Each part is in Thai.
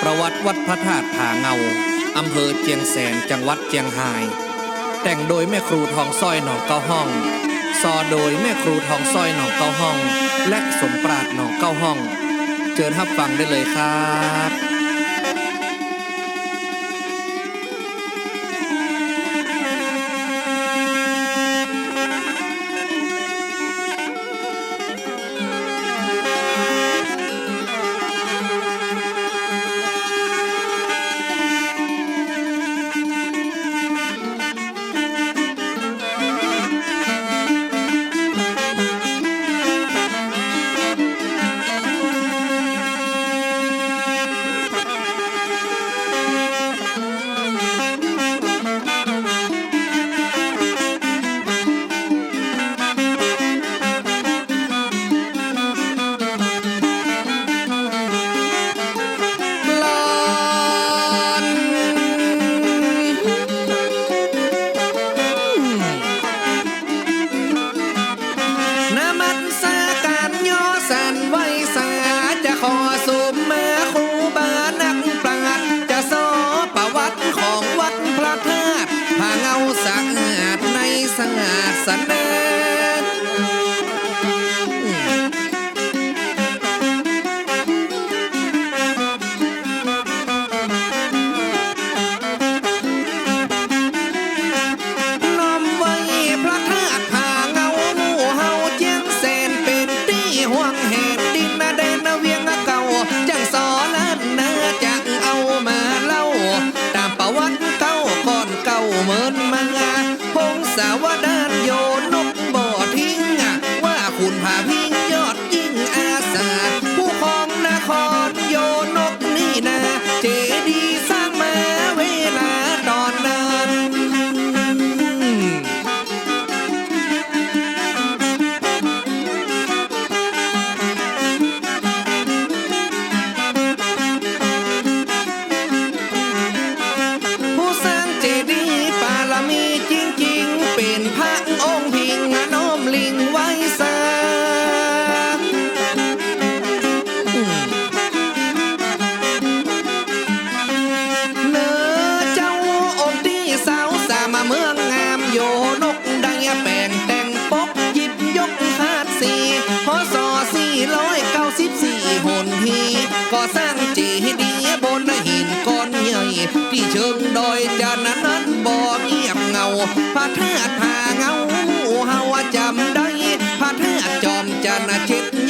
ประวัติวัดพระธาตุผาเงา อำเภอเจียงแสนจังหวัดเจียงไฮแต่งโดยแม่ครูทองสร้อยหนองเก้าห้อง ซอโดยแม่ครูทองสร้อยหนองเก้าห้อง และสมปราดหนองเก้าห้อง เจิญทับฟังได้เลยครับ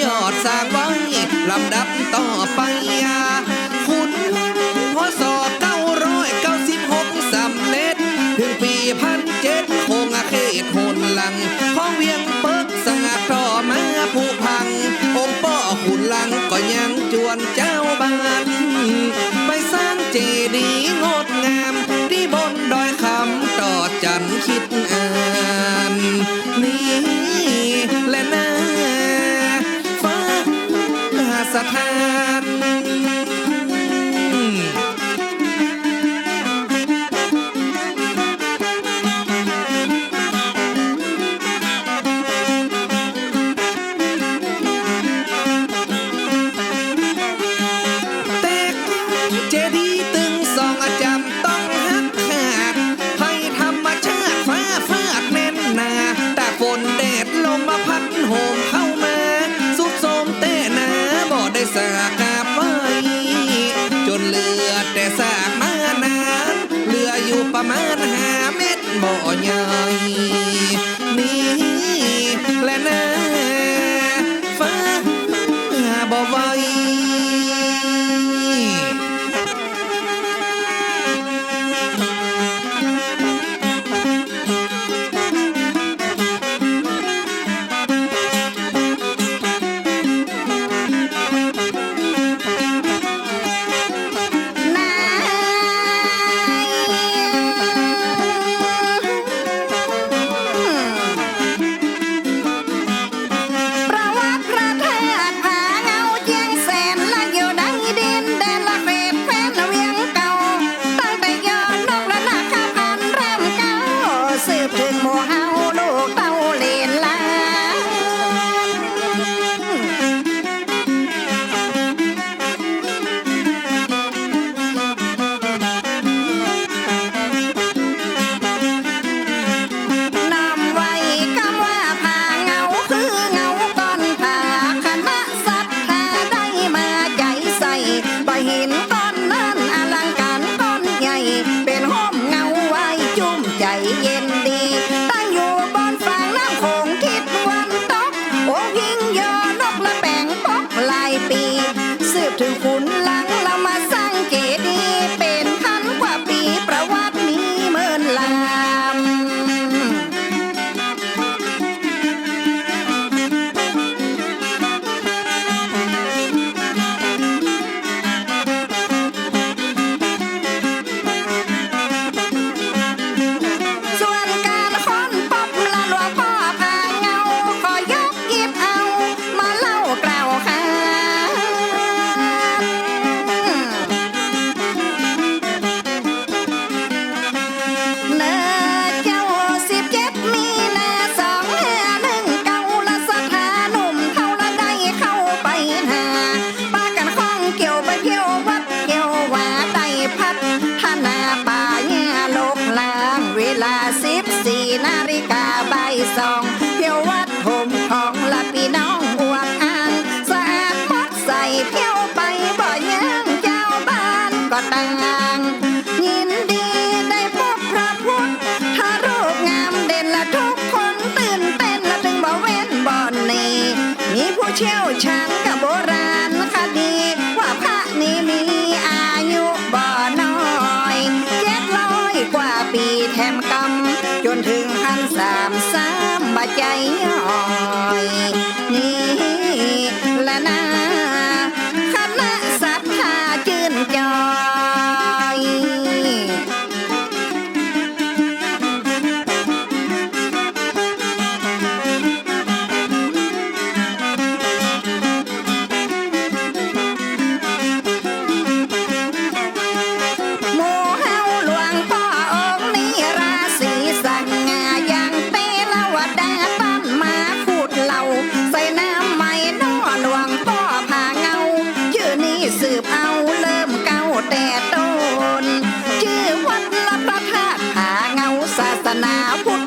ยอดสร้างไว้ลำดับ bỏ nhai แคมกำจนถึงหันสามสามบาใจ 아포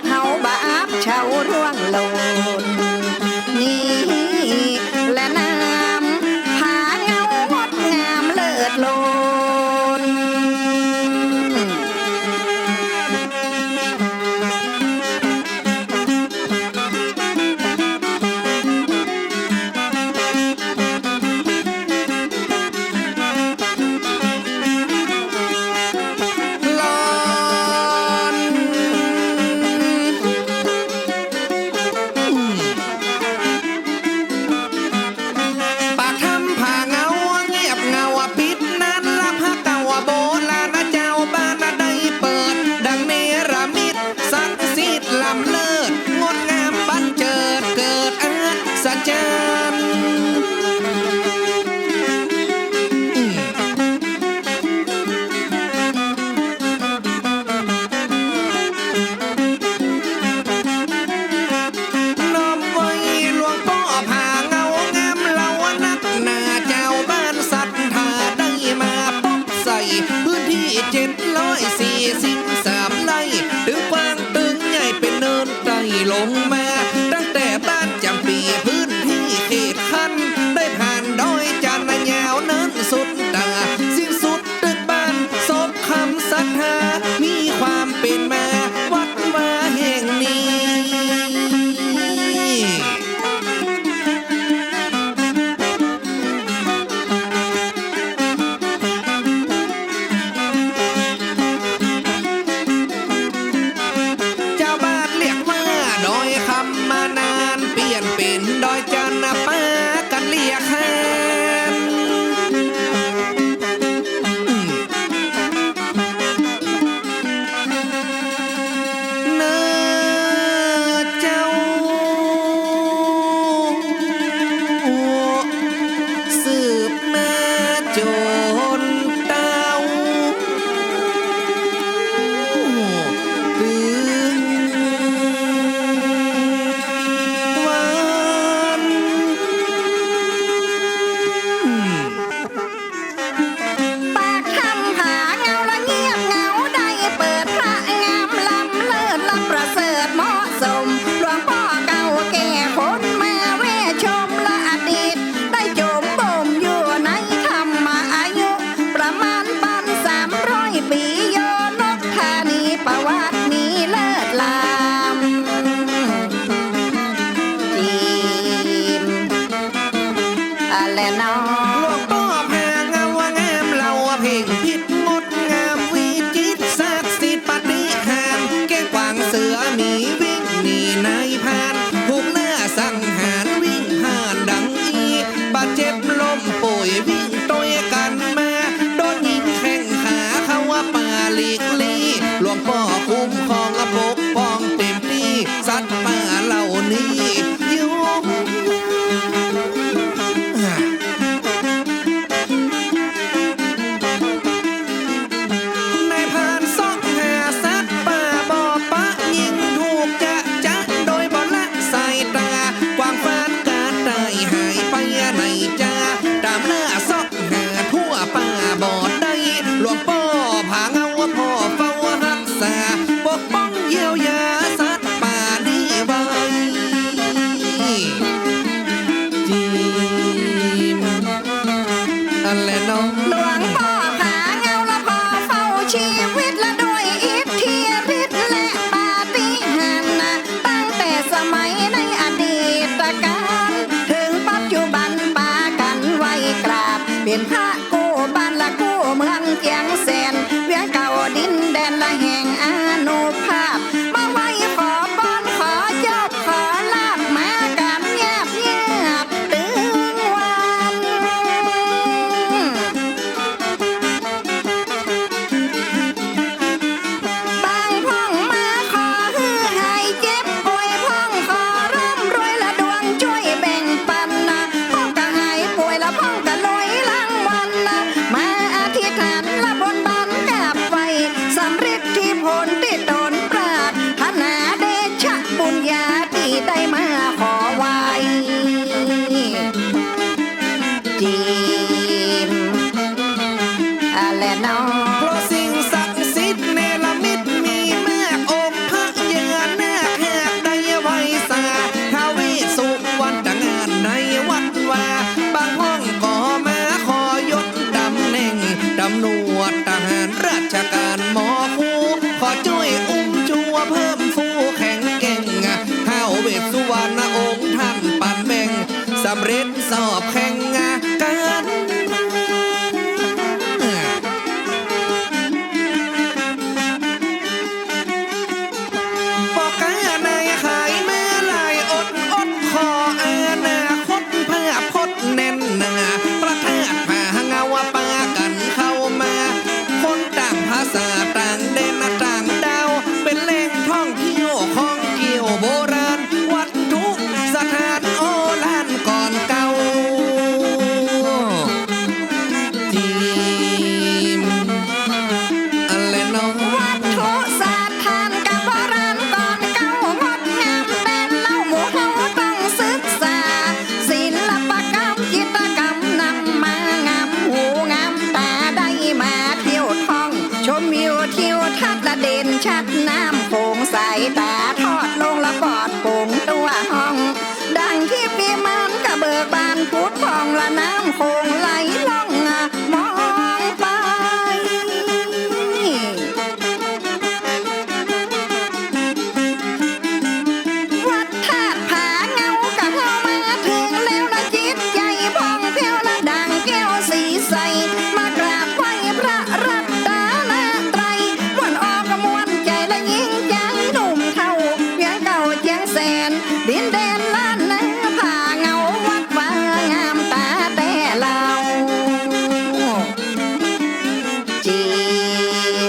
จี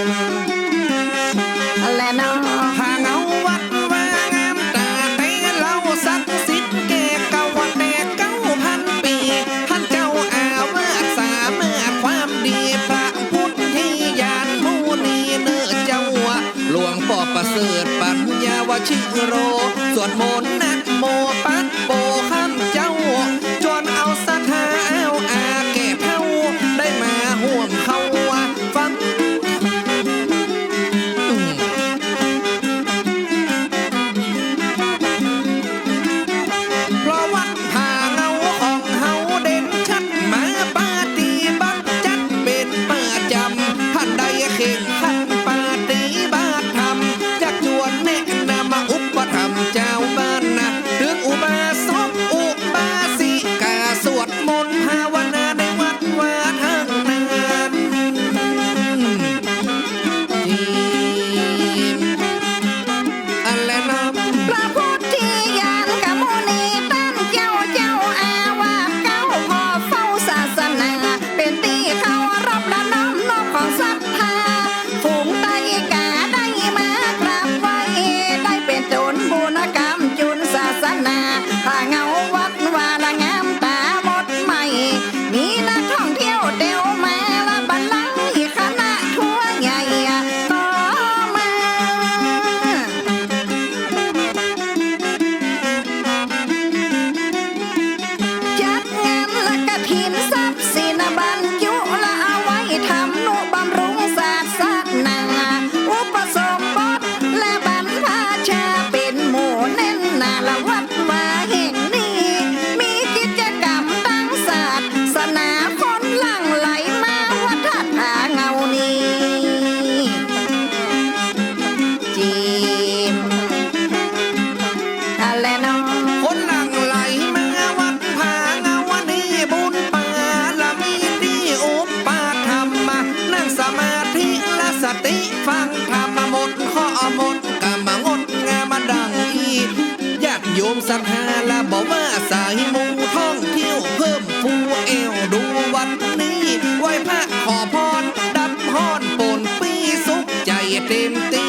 นและน้องหาเงาวัดว่างามตาเตเราสักสิทธิ์แก่เก่าแต่เก้าพันปีท่านเจ้าอาวาสสาเมื่อความดีพระพุทธิยานมูนีเนื้อเจ้าหลวงปอประเสริฐปัญญาวชิโร สังหาและบอกว่าสายมูท่องเที่ยวเพิ่มฟูเอวดูวันนี้ไหว้พระขอพรดับฮอนปนปีสุขใจเต็มตี